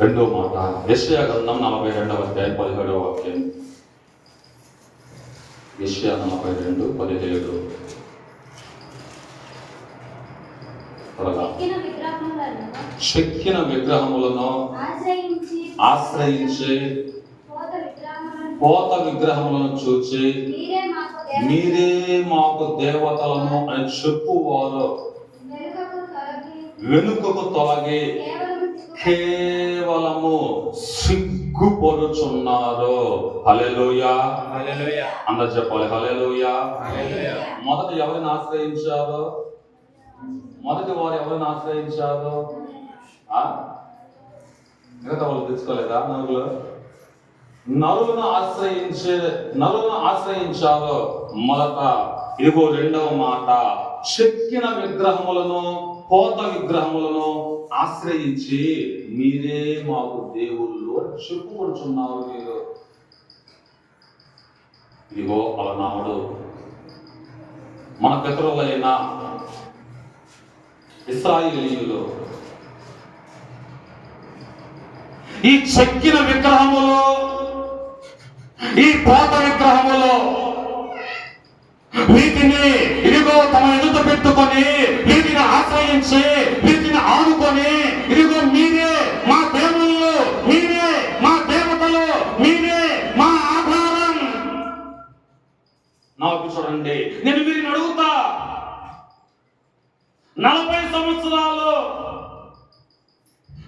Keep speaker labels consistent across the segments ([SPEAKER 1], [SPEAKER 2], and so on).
[SPEAKER 1] రెండో మాట. యెషయా గ్రంథం నలభై రెండవ అధ్యాయం పదిహేడవ వాక్యం. యెషయా నలభై రెండు పదిహేడు.
[SPEAKER 2] ఎక్కిన విగ్రహములను ఆశ్రయించి పోత విగ్రహములను
[SPEAKER 1] చూచి
[SPEAKER 2] మీరే మాకు
[SPEAKER 1] దేవతలను అని చెప్పువారు.
[SPEAKER 2] వెనుకకు తొలగి కేవలము సిగ్గు
[SPEAKER 1] కేవలము సిగ్గుపడుచున్నారు. హల్లెలూయా. అందరు చెప్పాలి హల్లెలూయా. మొదట ఎవరిని ఆశ్రయించారు? మొదటి వారు ఎవరిని ఆశ్రయించారు? మిగతా వాళ్ళు తెచ్చుకోలేదా నరులు నరులను ఆశ్రయించే నరులను ఆశ్రయించారు. మొదట ఇదిగో రెండవ మాట. చెక్కిన విగ్రహములను కోత విగ్రహములను ఆశ్రయించి మీరే మాకు దేవుళ్ళు అని చెప్పుకుంటున్నారు మీరు. ఇదిగో అలనాడు మన పితరులైన ఇస్రాయిలీయులు ఈ చెక్కిన విగ్రహములు ఈ పోత విగ్రహములు వీటిని ఇదిగో తమ ఎదుట పెట్టుకొని వీటిని ఆశ్రయించి వీటిని ఆనుకొని ఇదిగో మీరే మా దేవుళ్ళు మీరే మా దేవతలు మీరే మా ఆధారం నాకు చూడండి నేను వీరిని అడుగుతా నలభై సంవత్సరాలు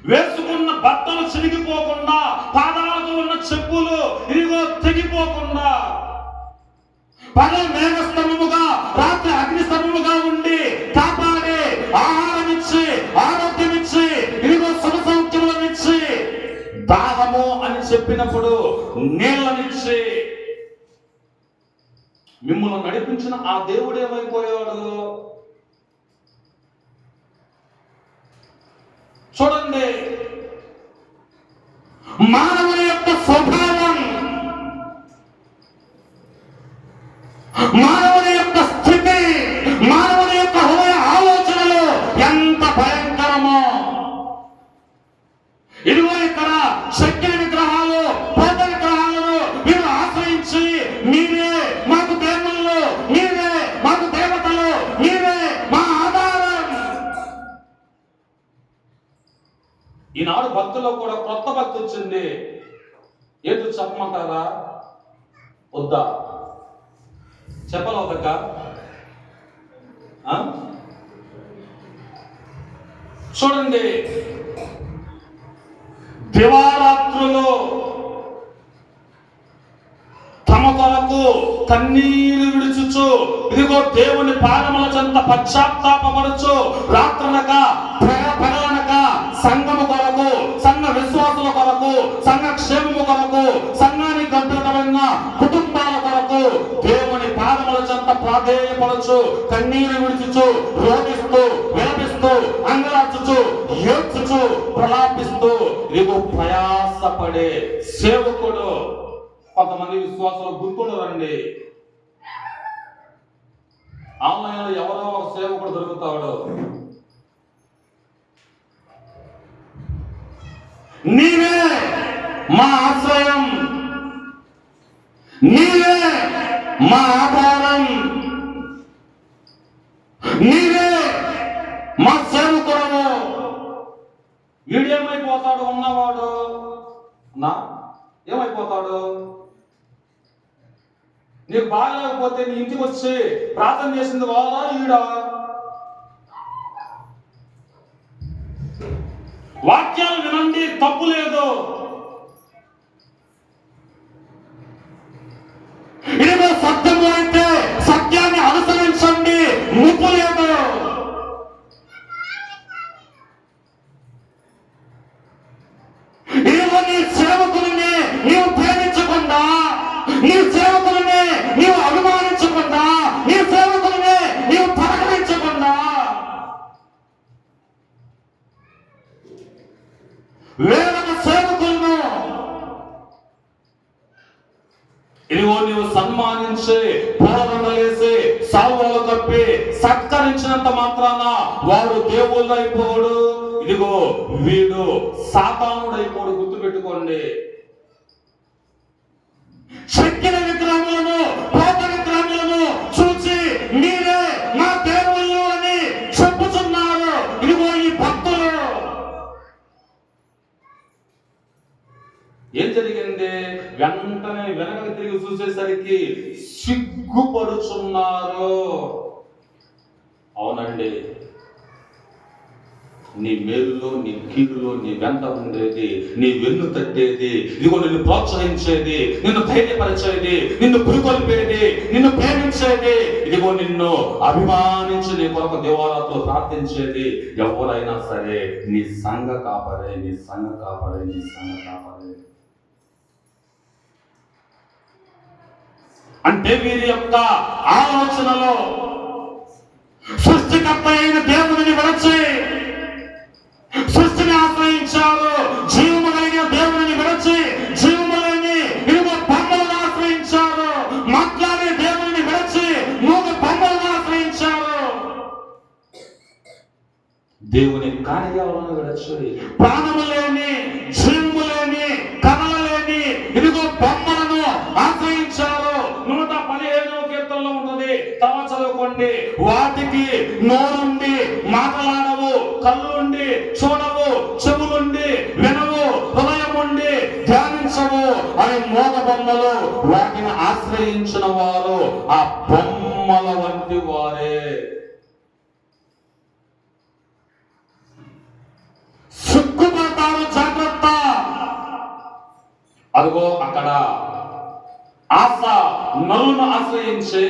[SPEAKER 1] వేసుకున్న బట్టలు చిరిగిపోకుండా పాదాలతో ఉన్న చెప్పులు ఇదిగో తెగిపోకుండా పగలు మేఘస్తంభముగా రాత్రి అగ్నిస్తంభముగా ఉండి కాపాడి ఆహారం ఇచ్చి ఆరోగ్యం ఇచ్చి ఇదిగో సుఖ సౌఖ్యములను ఇచ్చి దాహము అని చెప్పినప్పుడు నీళ్ళనిచ్చి మిమ్మల్ని నడిపించిన ఆ దేవుడు ఏమైపోయాడు చూడండి మానవుని యొక్క స్వభావం మానవుని యొక్క స్థితి మానవుని యొక్క హృదయ ఆలోచనలు ఎంత భయంకరమో ఇదిగో ఇక్కడ శక్తి విగ్రహాలు పోత విగ్రహాలను మీరు ఆశ్రయించి మీరే మాకు దేవుళ్ళు మీరే మాకు దేవతలు మీరే మా ఆధారం ఈనాడు కూడా కొత్త భక్తి వచ్చింది ఏదో చెప్పమంటారా? వద్దా? చెప్పలవదక్క చూడండి. దివారాత్రులు తమ కొరకు కన్నీరు విడుచుచు ఇదిగో దేవుని పాదముల చెంత పశ్చాత్తాపరచు రాత్రనక పగలనక సంఘము కొరకు సంఘ విశ్వాసుల కొరకు సంఘ క్షేమము కొరకు సంఘానికి గంటలమైన కుటుంబాల కొరకు దేవుని పాదముల చెంత ప్రాధేయపడచ్చు కన్నీరు విడిచుచు రోగిస్తూ విలపిస్తూ అంగరాచుచు ఏడ్చుచు ప్రలాపిస్తూ నీకు ప్రయాసపడే సేవకుడు. కొంతమంది విశ్వాసాలు గుర్తుండరండి ఆన్లైన్ ఎవరో ఒక సేవకుడు దొరుకుతాడు. నీవే మా ఆశ్రయం. నీవే మా ఆధారం. నీవే మా సేవకుడము వీడేమైపోతాడు ఉన్నవాడు? నా? ఏమైపోతాడు? నీకు బాగలేకపోతే నీ ఇంటికి వచ్చి ప్రార్థన చేసింది వాళ్ళ ఈడా? వాక్యాలు వినండి తప్పు లేదు. ఇదిగో సత్యము అంటే వేరొక సేవకులను. ఇదిగో నీవు సన్మానించి పూలదండలేసి సాల్వాలు కప్పి సత్కరించినంత మాత్రాన వాడు దేవుళ్ళు అయిపోడు ఇదిగో వీడు సాతానుడైపోడు. గుర్తుపెట్టుకోండి చెక్కిన విగ్రహములను పోత విగ్రహములను చూసి మీరే మా దేవుళ్ళు అని చెప్పుచున్నారు ఇదిగో ఈ భక్తులు ఏం జరిగింది వెంటనే వెనక తిరిగి చూసేసరికి సిగ్గుపడుచున్నారు. అవునండి. నీ మేలులో నీ కీడులో నీ వెంట ఉండేది నీ వెన్ను తట్టేది ఇదిగో నిన్ను ప్రోత్సహించేది నిన్ను ధైర్యపరిచేది నిన్ను పురికొల్పేది నిన్ను ప్రేమించేది ఇదిగో నిన్ను అభిమానించి నీ కొరకు దేవాలతో ప్రార్థించేది ఎవరైనా సరే నీ సంఘ కాపరే నీ సంఘ కాపరే నీ సంఘ కాపరే అంటే వీరి యొక్క ఆలోచనలో సృష్టికర్త అయిన దేవుడిని విడచి సృష్టిని ఆశ్రయించారు జీవము కలిగిన దేవుడిని విడచి జీవము లేని ఇనుము బొమ్మలను ఆశ్రయించారు మాట్లాడే దేవుడిని విడచి మూగ బొమ్మలను ఆశ్రయించారు దేవుని కార్యాలను విడచి ప్రాణము లేని జీవము లేని కథలు లేని ఇదిగో బొమ్మ చదువుకోండి వాటికి నోరుండి మాట్లాడవు కళ్ళుండి చూడవు చెవులుండి వినవు హృదయం ఉండి ధ్యానించవు అని మోగ బొమ్మలు వాటిని ఆశ్రయించిన వారు ఆ బొమ్మల వంటి వారే. సిగ్గుపడతారు జాగ్రత్త. అదిగో అక్కడ ఆశ నలును ఆశ్రయించి.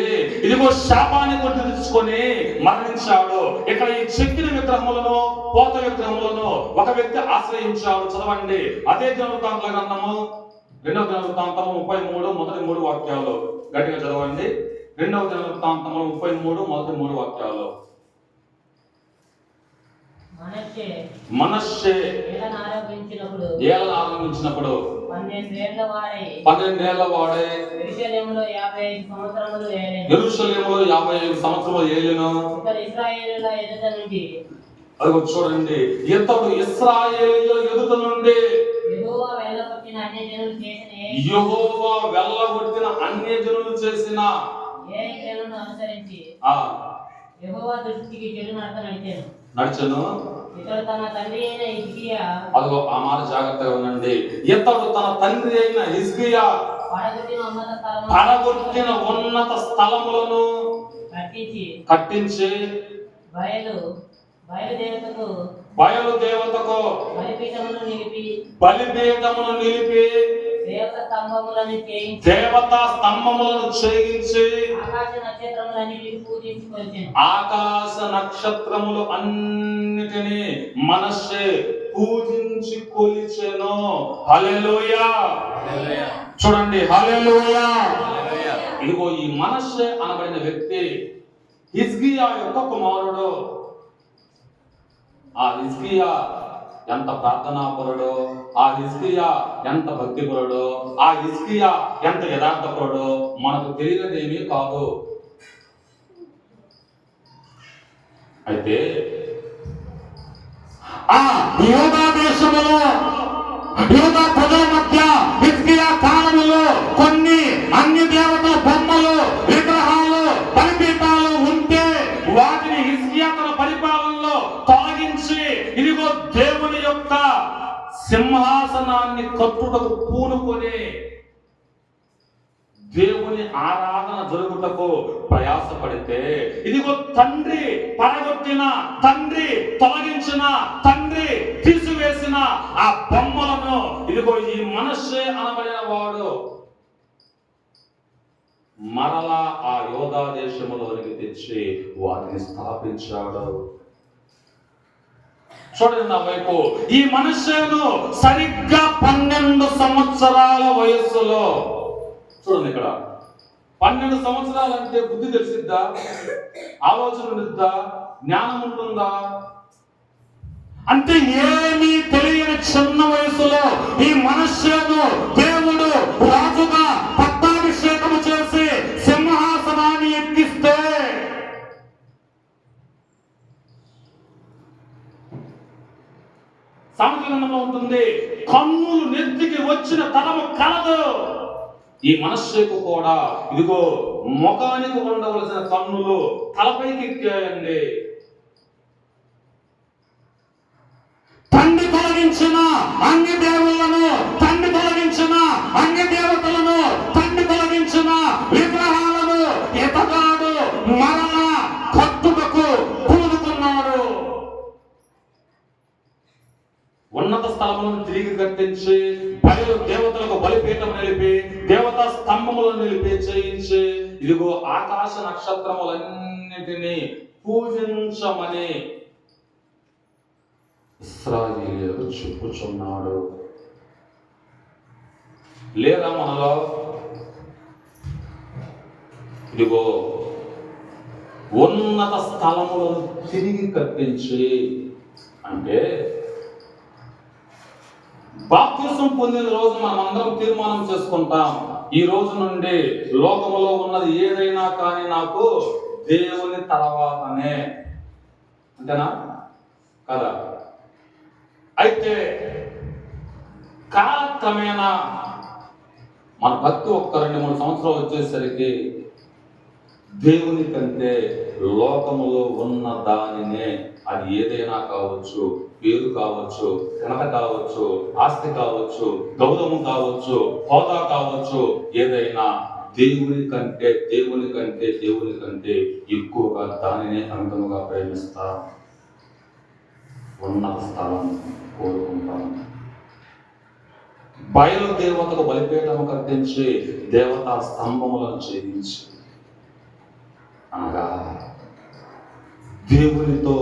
[SPEAKER 1] ఇదిగో శాపాన్ని కొట్టి తెచ్చుకొని మరణించాడు. ఇక్కడ ఈ చెక్కిన విగ్రహములను పోత విగ్రహములను ఒక వ్యక్తి ఆశ్రయించాడు. చదవండి. అదే దినవృత్తాంతల గ్రంథము. రెండవ దినవృత్తాంతము ముప్పై మూడు మొదటి మూడు వాక్యాలు. గట్టిగా చదవండి. రెండవ దినవృత్తాంతము ముప్పై మూడు మొదటి మూడు వాక్యాలు.
[SPEAKER 3] మనస్సే
[SPEAKER 1] ఏళ్ళను ఆరంభించినప్పుడు పన్నెండేళ్ళ వాడే
[SPEAKER 3] ఎరుషలేములో యాభై ఐదు సంవత్సరములు ఏలెను. ఇశ్రాయేలుల ఎదుట నుండి.
[SPEAKER 1] అది చూడండి. ఇతడు ఇస్రాయేలీయుల ఎదుట నుండి?
[SPEAKER 3] యెహోవా వెళ్ళగొట్టిన అన్ని జనులు చేసిన ఏ
[SPEAKER 1] యెహోవా వెళ్ళగొట్టిన అన్య జనులు చేసిన?
[SPEAKER 3] ఏ అనుసరించి?
[SPEAKER 1] ఆ.
[SPEAKER 3] యెహోవా దృష్టికి చెడు నడత నడిచాను.
[SPEAKER 1] నడిచను. అదిగో ఆ మాట జాగ్రత్తగా ఉండండి. ఇతడు తన తండ్రి అయిన హిజ్కియా
[SPEAKER 3] పడగొట్టిన ఉన్నత
[SPEAKER 1] స్థలములను
[SPEAKER 3] కట్టించి
[SPEAKER 1] కట్టించి
[SPEAKER 3] బయలు బయలుదేవతకు
[SPEAKER 1] బయలు దేవతకు
[SPEAKER 3] బలిపీఠమును నిలిపి
[SPEAKER 1] బలిపీఠమును నిలిపి
[SPEAKER 3] దేవత స్తంభములను చేయించి ఆకాశ
[SPEAKER 1] నక్షత్రములు అన్నిటిని మనస్సే పూజించి కొలిచెను. హల్లెలూయా. చూడండి హల్లెలూయా. ఇదిగో ఈ మనస్సే అనబడిన వ్యక్తి హిజ్కియా యొక్క కుమారుడు. ఆ హిజ్కియా ఎంత ప్రార్థనాపరుడు ఆ హిస్కియా ఎంత భక్తిపరుడో ఆ హిస్కియా ఎంత యథార్థపరుడు మనకు తెలియనిదేమీ కాదు. అయితే ఆ యోగా దేశములో యోగా ప్రజల మధ్య హిస్కియా కాలములో కొన్ని అన్ని దేవతల బొమ్మలు విగ్రహాలు చూసి ఇదిగో దేవుని యొక్క సింహాసనాన్ని కట్టుటకు పూనుకొని దేవుని ఆరాధన జరుగుటకు ప్రయాసపడితే ఇదిగో తండ్రి పడగొట్టిన తండ్రి తొలగించిన తండ్రి తీసివేసిన ఆ బొమ్మలను ఇదిగో ఈ మనస్సే అనబడిన వాడు మరలా ఆ యోధా దేశంలోనికి తెచ్చి వాటిని స్థాపించాడు. చూడండి నా వైపు. ఈ మనుషులను సరిగ్గా పన్నెండు సంవత్సరాల వయస్సులో చూడండి ఇక్కడ. పన్నెండు సంవత్సరాలు అంటే బుద్ధి తెలిసిద్దా? ఆలోచన ఉండిద్దా? జ్ఞానం ఉంటుందా? అంటే ఏమీ తెలియని చిన్న వయసులో ఈ మనుష్యును దేవుడు రాజుగా ఉంది కన్నులు నెత్తికి వచ్చిన తలము కలదు. ఈ మనస్సుకు కూడా ఇదిగో ముఖానికి ఉండవలసిన కన్నులు తలపైకి ఎక్కాయండి. తండ్రి తొలగించిన అన్ని దేవులను తండ్రి తొలగించిన అన్ని దేవతలను తండ్రి తొలగించిన విగ్రహాలను ఎతగాడు మరలా కట్టుటకు పూనుకున్నాడు ఉన్నత స్థలములను తిరిగి కట్టించి బయలు దేవతలకు బలిపీఠం నిలిపి దేవతా స్తంభములను నిలిపి చేయించి ఇదిగో ఆకాశ నక్షత్రములన్నిటినీ పూజించమని ఇస్రాయేలీలకు చెప్పుచున్నాడు. లేదా మనలో ఇదిగో ఉన్నత స్థలములను తిరిగి కట్టించి అంటే బాప్తిసం పొందిన రోజు మనం అందరం తీర్మానం చేసుకుంటాం. ఈ రోజు నుండి లోకములో ఉన్నది ఏదైనా కానీ నాకు దేవుని తర్వాతనే అంతేనా? కదా? అయితే కాలక్రమేణా మన భక్తి ఒక్క రెండు మూడు సంవత్సరాలు వచ్చేసరికి దేవుని కంటే లోకములో ఉన్న దానినే అది ఏదైనా కావచ్చు పేరు కావచ్చు ఘనత కావచ్చు ఆస్తి కావచ్చు గౌరవం కావచ్చు హోదా కావచ్చు ఏదైనా దేవుని కంటే దేవుని కంటే దేవుని కంటే ఎక్కువగా దానినే అంతముగా ప్రేమిస్తా ఉన్నత స్థలం కోరుకుంటాం బయలు దేవతకు బలిపేటము కట్టించి దేవతా స్తంభములను చేయించి అనగా దేవునితో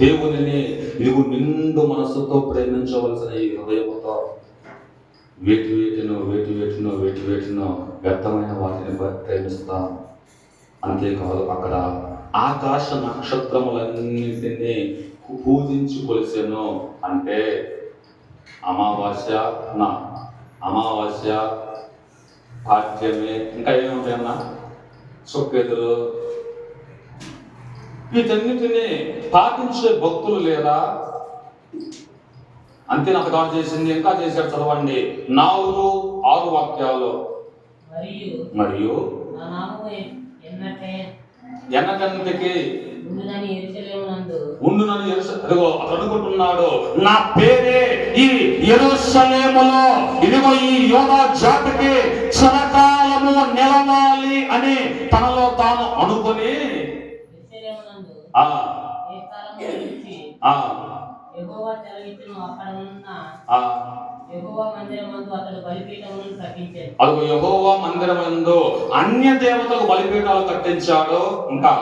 [SPEAKER 1] దేవునిని ఇదిగో నిండు మనస్సుతో ప్రేమించవలసిన ఈ హృదయముతో వేటి వేటినో వేటి వేటినో వేటి వేటినో వ్యర్థమైన వాటిని ప్రేమిస్తాం. అంతేకాదు అక్కడ ఆకాశ నక్షత్రములన్నింటినీ పూజించి కొలిసాను అంటే అమావాస్య నా అమావాస్య పాఠ్యమే ఇంకా ఏముంటాయన్నా? చొక్కెదులు వీటన్నిటిని పాటించే భక్తులు లేదా అంతే నాకు దాడి చేసింది ఇంకా చేశాడు చదవండి. నాలుగు ఆరు వాక్యాలు.
[SPEAKER 3] మరియు
[SPEAKER 1] ఎరుస అదిగో అనుకుంటున్నాడు నా పేరే ఈ ఎరుసలేములో. ఇదిగో ఈ యోగా జాతికి చిరకాలము నిలవాలి అని తనలో తాను అనుకొని ఆ. ఆ.
[SPEAKER 3] యెహోవా అక్కడ ఉన్న
[SPEAKER 1] ఆ.
[SPEAKER 3] యెహోవా మందిరమందు అతడు బలిపీఠములను కట్టించాడు.
[SPEAKER 1] అదిగో యెహోవా మందిరమందు అన్య దేవతలకు బలిపీఠాలు కట్టించాడు. ఇంకా.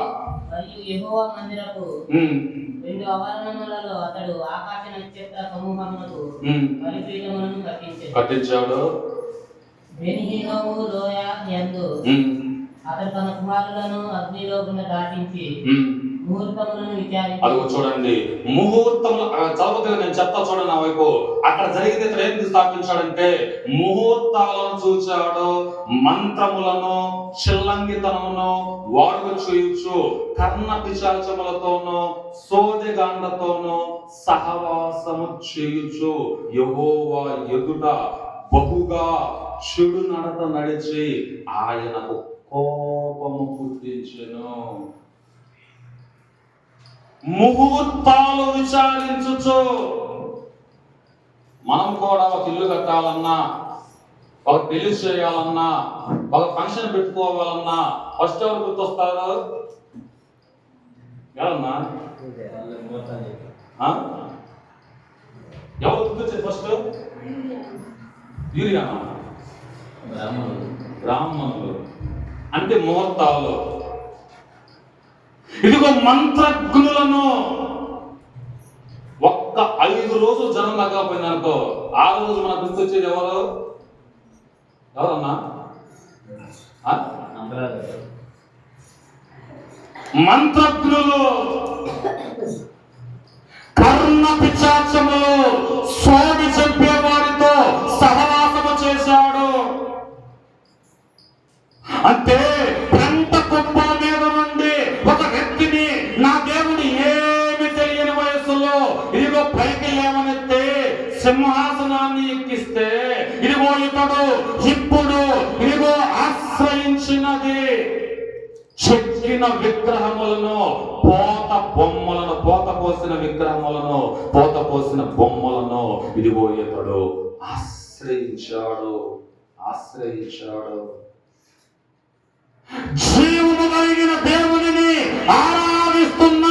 [SPEAKER 3] మరియు యెహోవా మందిరపు
[SPEAKER 1] ఉమ్,
[SPEAKER 3] రెండు ఆవరణములలో అతడు ఆకాశ నక్షత్ర సమూహములకు
[SPEAKER 1] ఉమ్,
[SPEAKER 3] బలిపీఠములను కట్టించాడు.
[SPEAKER 1] కట్టించాడు.
[SPEAKER 3] బెనిహీనము లోయ యందు
[SPEAKER 1] ఉమ్,
[SPEAKER 3] అతడు తన కుమారులను అగ్నిలో గుండా దాటించి
[SPEAKER 1] అదిగో చూడండి. ముహూర్తం చదవద్దు నేను చెప్తా చూడండి నా వైపు. అక్కడ జరిగితే ఇక్కడ ఏం స్థాపించాడంటే ముహూర్తాలను చూచాడు మంత్రములను చిల్లంగితనమును వాడుక చూయొచ్చు కర్ణ పిశాచములతోనూ సోదెగాండతోనూ సహవాసము చేయుచు. యహోవా ఎదుట బహుగా చెడు నడత నడిచి ఆయనకు కోపము పుట్టించను. ముహూర్తాలు విచారించుచు. మనం కూడా ఒక ఇల్లు కట్టాలన్నా ఒక పెళ్ళి చేయాలన్నా ఒక ఫంక్షన్ పెట్టుకోవాలన్నా ఫస్ట్ ఎవరు గుర్తొస్తారు? ఎవరన్నా? ఎవరు గుర్తొచ్చేది ఫస్ట్? బ్రాహ్మణులు. అంటే ముహూర్తాలు ఇదిగో మంత్రజ్ఞులను. ఒక్క ఐదు రోజులు జనం తగ్గకపోయింది అనుకో ఆ రోజు మనకు గుర్తొచ్చేది ఎవరు? ఎవరన్నా? మంత్రజ్ఞులు. కర్ణ పిచాచములు సోది చెప్పేవారితో సహవాసము చేశాడు. అంటే సింహాసనాన్ని
[SPEAKER 4] ఎక్కిస్తే ఇదిగో ఇతడు ఇప్పుడు ఇదిగో ఆశ్రయించినది. చెక్కిన విగ్రహములను పోత బొమ్మలను పోత పోసిన విగ్రహములను పోత పోసిన బొమ్మలను ఇదిగో ఇతడు ఆశ్రయించాడు ఆశ్రయించాడు. జీవము కలిగిన దేవునిని ఆరాధిస్తున్న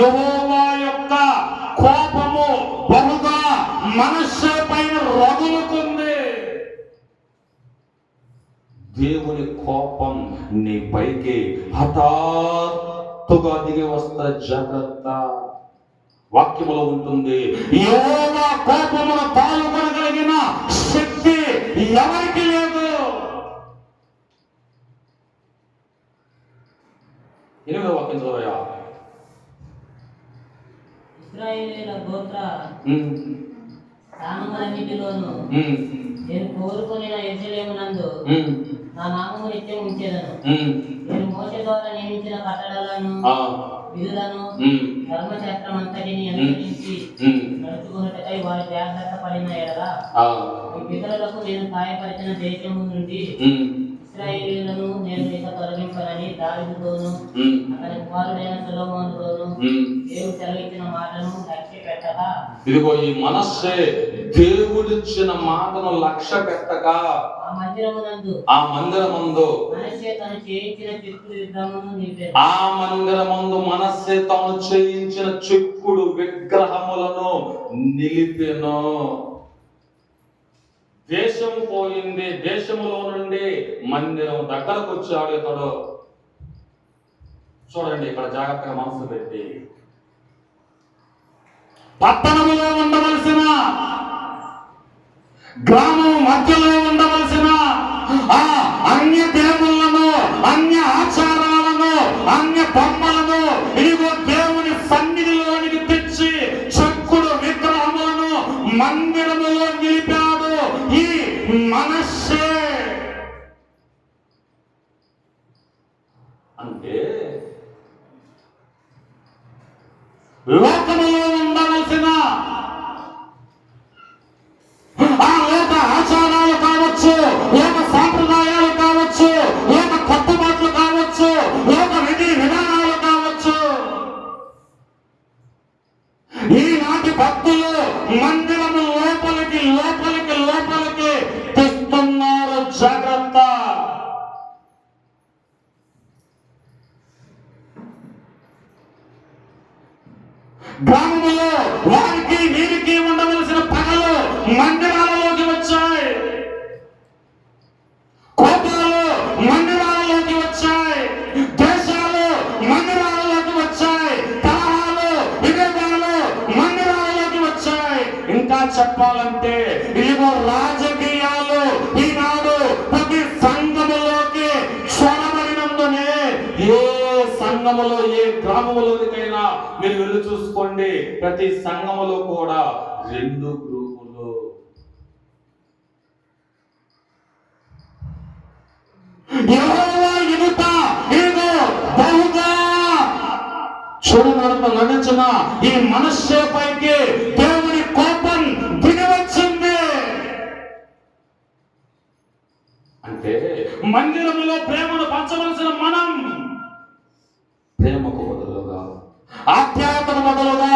[SPEAKER 4] యహోవా యొక్క కోపము బహుగా మనస్సు పైన రగులుకుంది. దేవుని కోపం నీ పైకి హఠాత్తుగా దిగి వస్తా జాగ్రత్త. వాక్యములో ఉంటుంది యోగా కోపమును పాల్గొనగలిగిన శక్తి ఎవరికి లేదు? ఎనిమిదో వాక్యం చదవయా
[SPEAKER 3] ఇస్రాయేలీల గోత్ర
[SPEAKER 4] ఉమ్,
[SPEAKER 3] నేను కోరుకొనిన యెరూషలేమునందు
[SPEAKER 4] ఉమ్,
[SPEAKER 3] నా నామము నిత్యం ఉంచేదను. నేను మోస ద్వారా నియమించిన కట్టడలను విధులను ధర్మశాస్త్రం అంతటిని అనుసరించి నడుచుకున్నట్టుకై వారి జాగ్రత్త పడిన ఎడల పితరులకు నేను సాయపరిచిన దేశము నుండి ఇస్రాయేలీలను నేను దావిదుతోను
[SPEAKER 4] ఉమ్,
[SPEAKER 3] అతని కుమారుడైన. దేవుడు సెలవిచ్చిన మాటను లక్ష్య పెట్టగా
[SPEAKER 4] ఇదిగో ఈ మనస్సే దేవుడిచ్చిన మాటను లక్ష్య పెట్టగా
[SPEAKER 3] ఆ మందిరమునందు
[SPEAKER 4] ఆ మందిరమందు
[SPEAKER 3] మనస్సే తను చేయించిన చెక్కుడు విగ్రహమును
[SPEAKER 4] ఆ మందిరమందు మనస్సే తాను చేయించిన చెక్కుడు విగ్రహములను నిలిపెను. దేశం పోయింది దేశములో నుండి మందిరం దగ్గరకు వచ్చాడు ఇతడు. చూడండి ఇక్కడ జాగ్రత్తగా మనసు పెట్టి. పట్టణములో ఉండవలసిన గ్రామం మధ్యలో ఉండవలసిన ఆ అన్య దేవుళ్ళను అన్య ఆచారాలను అన్య బొమ్మ చెప్పాలంటే ఇదిగో రాజకీయాలు ఈనాడు ప్రతి సంఘములోకి క్షణమైనందునే ఏ సంఘములో ఏ గ్రామములోనికైనా మీరు వెళ్ళి చూసుకోండి. ప్రతి సంఘములో కూడా రెండు గ్రూపులు. యెహోవా ఎదుట ఇదిగో బహుగా చూడనడత నడిచిన ఈ మనుష్య పైకి దేవుని కోపం అంటే మందిరములో ప్రేమను పంచవలసిన మనం ప్రేమకు బదులుగా ఆప్యాయతకు బదులుగా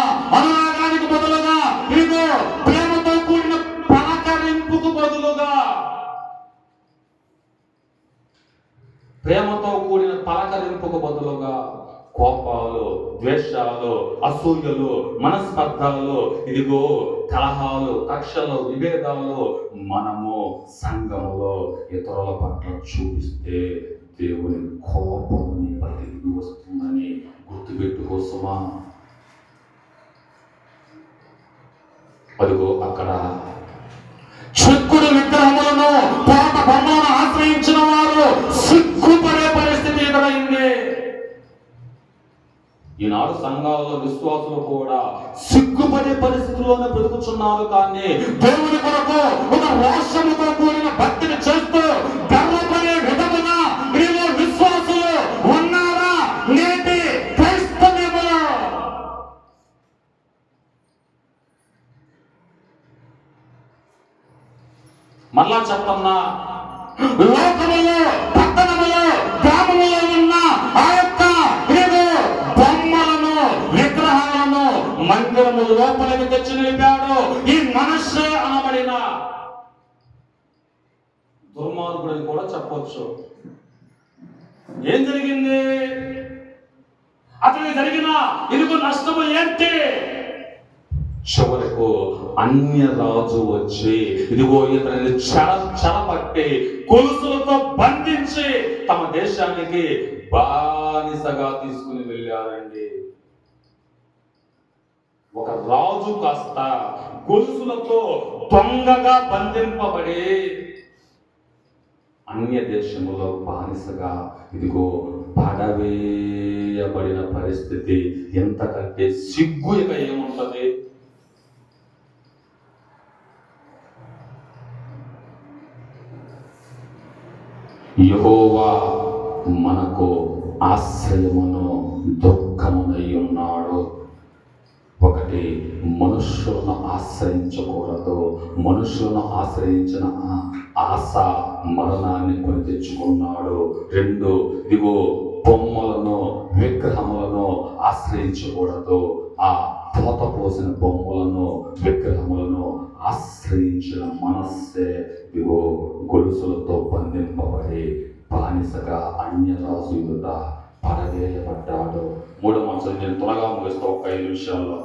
[SPEAKER 4] కోపాలు ద్వేషాలు అసూయలు మనస్పర్ధాలు ఇదిగో కలహాలు కక్షలు విభేదాలు మనము సంఘములో ఇతరుల పట్ల చూపిస్తే దేవుని కోపముని బతికి వస్తుందని గుర్తుపెట్టుకోసమా? అదిగో అక్కడ చెక్కుడు విగ్రహములను పాత బొమ్మలను ఆశ్రయించిన వారు సిగ్గుపడే పరిస్థితి ఎదురైంది
[SPEAKER 1] ఈనాడు సంఘాలలో విశ్వాసులు కూడా సిగ్గుపడే పరిస్థితుల్లోనే బ్రతుకుతున్నారు కానీ దేవుని కొరకు ఒక రోషముతో కూడిన భక్తిని చేస్తూ గర్వపడే విధమున మీరు విశ్వాసులు ఉన్నారా? నేటి క్రైస్తవ్యములో మళ్ళా చెప్తున్నా లోకములో మందిరము లోపలికి తెచ్చి నిలిపాడు. ఈ మనస్సే అనబడిన దుర్మార్గుడిని కూడా చెప్పొచ్చు. ఏం జరిగింది? అతనికి జరిగిన ఇరుగు నష్టము ఏంటి? చివరకు అన్య రాజు వచ్చి ఇదిగో ఇతని చెర చెరపట్టి కొలుసులతో బంధించి తమ దేశానికి బానిసగా తీసుకుని వెళ్ళారండి ఒక రాజు కాస్త గొలుసులతో దొంగగా బంధింపబడి అన్య దేశములో బానిసగా ఇదిగో పడవేయబడిన పరిస్థితి ఎంతకంటే సిగ్గు ఇక ఏముంటుంది? యహోవా మనకు ఆశ్రయమును దుఃఖమునై ఉన్నాడు. కాబట్టి మనుష్యులను ఆశ్రయించకూడదు. మనుషులను ఆశ్రయించిన ఆ ఆశ మరణాన్ని కొని తెచ్చుకున్నాడు. రెండు ఇదిగో బొమ్మలను విగ్రహములను ఆశ్రయించకూడదు. ఆ పోత పోసిన బొమ్మలను విగ్రహములను ఆశ్రయించిన మనస్సే ఇదిగో గొలుసులతో బంధింపబడి బానిసగా అన్యరాజు యుద్ధ పడవేయబడ్డాడు. మూడో మనసు నేను త్వరగా ముగిస్తా ఒక ఐదు విషయాల్లో